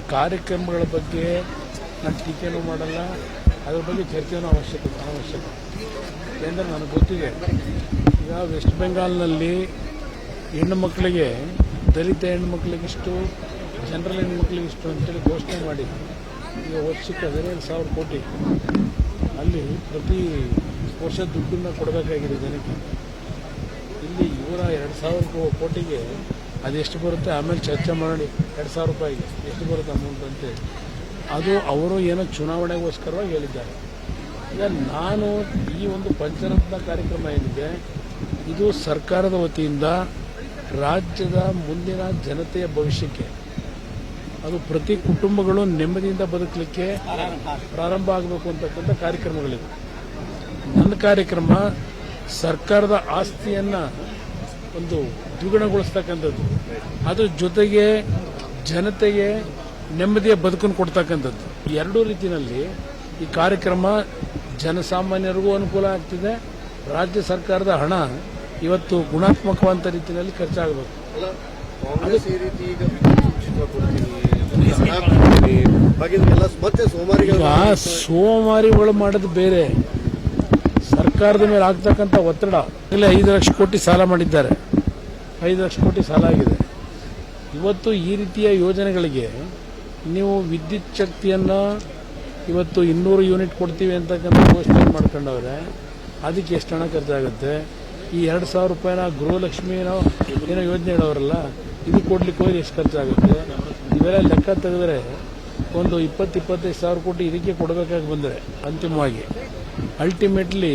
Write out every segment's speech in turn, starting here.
ಕಾರ್ಯಕ್ರಮಗಳ ಬಗ್ಗೆ ನಾನು ಟೀಕೆನೂ ಮಾಡಲ್ಲ. ಅದ್ರ ಬಗ್ಗೆ ಚರ್ಚೆನೂ ಅವಶ್ಯಕ ಅವಶ್ಯಕ. ಏಕೆಂದರೆ ನನಗೆ ಗೊತ್ತಿದೆ. ಈಗ ವೆಸ್ಟ್ ಬೆಂಗಾಲ್ನಲ್ಲಿ ಹೆಣ್ಣು ಮಕ್ಕಳಿಗೆ, ದಲಿತ ಹೆಣ್ಣು ಮಕ್ಕಳಿಗಿಷ್ಟು ಜನರಲ್ ಹೆಣ್ಣು ಮಕ್ಕಳಿಗಿಷ್ಟು ಅಂತೇಳಿ ಘೋಷಣೆ ಮಾಡಿ ಈಗ ವರ್ಷಕ್ಕೆ ಹದಿನೈದು ಸಾವಿರ ಕೋಟಿ. ಅಲ್ಲಿ ಪ್ರತಿ ವರ್ಷ ದುಡ್ಡನ್ನು ಕೊಡಬೇಕಾಗಿದೆ ಜನಕ್ಕೆ. ಇಲ್ಲಿ ಇವರ ಎರಡು ಸಾವಿರ ಕೋಟಿಗೆ ಅದೆಷ್ಟು ಬರುತ್ತೆ? ಆಮೇಲೆ ಚರ್ಚೆ ಮಾಡಿ ಎರಡು ಸಾವಿರ ರೂಪಾಯಿಗೆ ಎಷ್ಟು ಬರುತ್ತೆ ಅಮೌಂಟ್ ಅಂತೇಳಿ. ಅದು ಅವರು ಏನೋ ಚುನಾವಣೆಗೋಸ್ಕರವಾಗಿ ಹೇಳಿದ್ದಾರೆ. ಈಗ ನಾನು ಈ ಒಂದು ಪಂಚರತ್ನ ಕಾರ್ಯಕ್ರಮ ಏನಿದೆ, ಇದು ಸರ್ಕಾರದ ವತಿಯಿಂದ ರಾಜ್ಯದ ಮುಂದಿನ ಜನತೆಯ ಭವಿಷ್ಯಕ್ಕೆ, ಅದು ಪ್ರತಿ ಕುಟುಂಬಗಳು ನೆಮ್ಮದಿಯಿಂದ ಬದುಕಲಿಕ್ಕೆ ಪ್ರಾರಂಭ ಆಗಬೇಕು ಅಂತಕ್ಕಂಥ ಕಾರ್ಯಕ್ರಮಗಳಿವೆ. ನನ್ನ ಕಾರ್ಯಕ್ರಮ ಸರ್ಕಾರದ ಆಸ್ತಿಯನ್ನ ಒಂದು ದ್ವಿಗುಣಗೊಳಿಸ್ತಕ್ಕಂಥದ್ದು. ಅದ್ರ ಜೊತೆಗೆ ಜನತೆಗೆ ನೆಮ್ಮದಿಯ ಬದುಕನ್ನು ಕೊಡ್ತಕ್ಕಂಥದ್ದು. ಎರಡೂ ರೀತಿಯಲ್ಲಿ ಈ ಕಾರ್ಯಕ್ರಮ ಜನಸಾಮಾನ್ಯರಿಗೂ ಅನುಕೂಲ ಆಗ್ತಿದೆ. ರಾಜ್ಯ ಸರ್ಕಾರದ ಹಣ ಇವತ್ತು ಗುಣಾತ್ಮಕವಂತ ರೀತಿಯಲ್ಲಿ ಖರ್ಚಾಗಬೇಕು. ಸೋಮಾರಿಗಳು ಮಾಡೋದು ಬೇರೆ. ಸರ್ಕಾರದ ಮೇಲೆ ಆಗ್ತಕ್ಕಂಥ ಒತ್ತಡ. ಈಗಲೇ ಐದು ಲಕ್ಷ ಕೋಟಿ ಸಾಲ ಮಾಡಿದ್ದಾರೆ. ಐದು ಲಕ್ಷ ಕೋಟಿ ಸಾಲ ಆಗಿದೆ. ಇವತ್ತು ಈ ರೀತಿಯ ಯೋಜನೆಗಳಿಗೆ ನೀವು ವಿದ್ಯುತ್ ಶಕ್ತಿಯನ್ನು ಇವತ್ತು ಇನ್ನೂರು ಯೂನಿಟ್ ಕೊಡ್ತೀವಿ ಅಂತಕ್ಕಂಥ ಘೋಷಣೆ ಮಾಡ್ಕೊಂಡವ್ರೆ, ಅದಕ್ಕೆ ಎಷ್ಟು ಹಣ ಖರ್ಚಾಗುತ್ತೆ? ಈ ಎರಡು ಸಾವಿರ ರೂಪಾಯಿನ ಗೃಹಲಕ್ಷ್ಮಿ ಏನೋ ಯೋಜನೆ ಹೇಳೋರಲ್ಲ, ಇದು ಕೊಡ್ಲಿಕ್ಕೆ ಹೋಗಿ ಎಷ್ಟು ಖರ್ಚಾಗುತ್ತೆ? ಇವೆಲ್ಲ ಲೆಕ್ಕ ತೆಗೆದ್ರೆ ಒಂದು ಇಪ್ಪತ್ತು, ಇಪ್ಪತ್ತೈದು ಸಾವಿರ ಕೋಟಿ ಇದಕ್ಕೆ ಕೊಡಬೇಕಾಗಿ ಬಂದರೆ ಅಂತಿಮವಾಗಿ. ಅಲ್ಟಿಮೇಟ್ಲಿ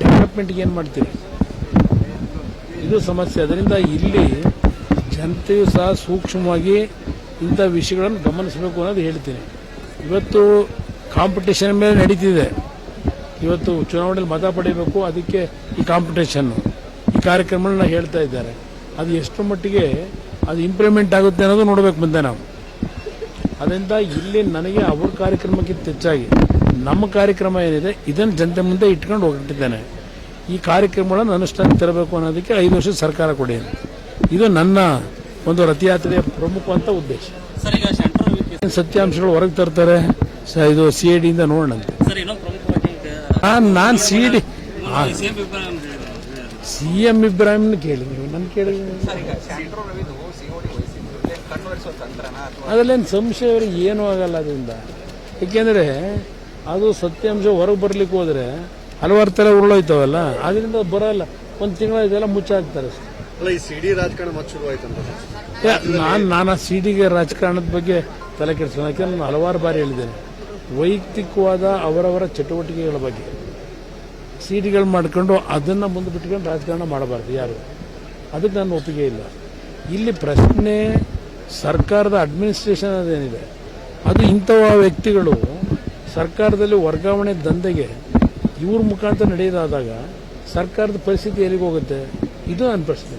ಡೆವಲಪ್ಮೆಂಟ್ಗೆ ಏನು ಮಾಡ್ತೀರಿ? ಇದು ಸಮಸ್ಯೆ. ಅದರಿಂದ ಇಲ್ಲಿ ಜನತೆಯು ಸಹ ಸೂಕ್ಷ್ಮವಾಗಿ ಇಂಥ ವಿಷಯಗಳನ್ನು ಗಮನಿಸಬೇಕು ಅನ್ನೋದು ಹೇಳ್ತೀನಿ. ಇವತ್ತು ಕಾಂಪಿಟೇಷನ್ ಮೇಲೆ ನಡೀತಿದೆ. ಇವತ್ತು ಚುನಾವಣೆಯಲ್ಲಿ ಮತ ಪಡೆಯಬೇಕು, ಅದಕ್ಕೆ ಈ ಕಾಂಪಿಟೇಷನ್ನು ಈ ಕಾರ್ಯಕ್ರಮಗಳನ್ನ ಹೇಳ್ತಾ ಇದ್ದಾರೆ. ಅದು ಎಷ್ಟು ಮಟ್ಟಿಗೆ ಅದು ಇಂಪ್ಲಿಮೆಂಟ್ ಆಗುತ್ತೆ ಅನ್ನೋದು ನೋಡಬೇಕು ಮುಂದೆ ನಾವು. ಅದರಿಂದ ಇಲ್ಲಿ ನನಗೆ ಅವ್ರ ಕಾರ್ಯಕ್ರಮಕ್ಕಿಂತ ಹೆಚ್ಚಾಗಿ ನಮ್ಮ ಕಾರ್ಯಕ್ರಮ ಏನಿದೆ ಇದನ್ನು ಜನತೆ ಮುಂದೆ ಇಟ್ಕೊಂಡು ಹೋಗ್ತಿದ್ದೇನೆ. ಈ ಕಾರ್ಯಕ್ರಮಗಳನ್ನು ಅನುಷ್ಠಾನ ತರಬೇಕು ಅನ್ನೋದಕ್ಕೆ ಐದು ವರ್ಷ ಸರ್ಕಾರ ಕೊಡಿ ಇದು ನನ್ನ ಒಂದು ರಥಯಾತ್ರೆಯ ಪ್ರಮುಖವಂತ ಉದ್ದೇಶ. ಸತ್ಯಾಂಶಗಳು ಹೊರಗೆ ತರ್ತಾರೆ? ಇದು ಸಿ ಐ ಡಿಯಿಂದ ಪ್ರಮುಖವಾಗಿ ನಾನು ಸಿ ಡಿ ಸಿ ಎಂ ಇಬ್ರಾಹಿಂನ ಕೇಳಿ ನೀವು ನನ್ನ ಕೇಳಿ. ಅದರಲ್ಲೇನು ಸಂಶಯ ಅವ್ರಿಗೆ ಏನೂ ಆಗಲ್ಲ ಅದರಿಂದ. ಏಕೆಂದರೆ ಅದು ಸತ್ಯಾಂಶ ಹೊರಗೆ ಬರ್ಲಿಕ್ಕೆ ಹೋದ್ರೆ ಹಲವಾರು ಥರ ಉರುಳೋಯ್ತವಲ್ಲ? ಅದರಿಂದ ಬರೋಲ್ಲ. ಒಂದು ತಿಂಗಳ ಇದೆಲ್ಲ ಮುಚ್ಚಾಕ್ತಾರೆ ನಾನು ನಾನು ಸಿಡಿಗೆ ರಾಜಕಾರಣದ ಬಗ್ಗೆ ತಲೆ ಕೆಡಿಸ್ಕೊಂಡು ಯಾಕೆಂದ್ರೆ ನಾನು ಹಲವಾರು ಬಾರಿ ಹೇಳಿದ್ದೇನೆ. ವೈಯಕ್ತಿಕವಾದ ಅವರವರ ಚಟುವಟಿಕೆಗಳ ಬಗ್ಗೆ. ಸಿಡಿಗಳು ಮಾಡಿಕೊಂಡು ಅದನ್ನು ಮುಂದೆ ಬಿಟ್ಕೊಂಡು ರಾಜಕಾರಣ ಮಾಡಬಾರ್ದು ಯಾರು. ಅದಕ್ಕೆ ನಾನು ಒಪ್ಪಿಗೆ ಇಲ್ಲ. ಇಲ್ಲಿ ಪ್ರಶ್ನೆ ಸರ್ಕಾರದ ಅಡ್ಮಿನಿಸ್ಟ್ರೇಷನ್ ಅದೇನಿದೆ. ಅದು ಇಂಥವ ವ್ಯಕ್ತಿಗಳು ಸರ್ಕಾರದಲ್ಲಿ ವರ್ಗಾವಣೆ ದಂಧೆಗೆ ಇವ್ರ ಮುಖಾಂತರ ನಡೆಯೋದಾದಾಗ ಸರ್ಕಾರದ ಪರಿಸ್ಥಿತಿ ಎಲ್ಲಿಗೆ ಹೋಗುತ್ತೆ? ಇದು ನನ್ನ ಪ್ರಶ್ನೆ.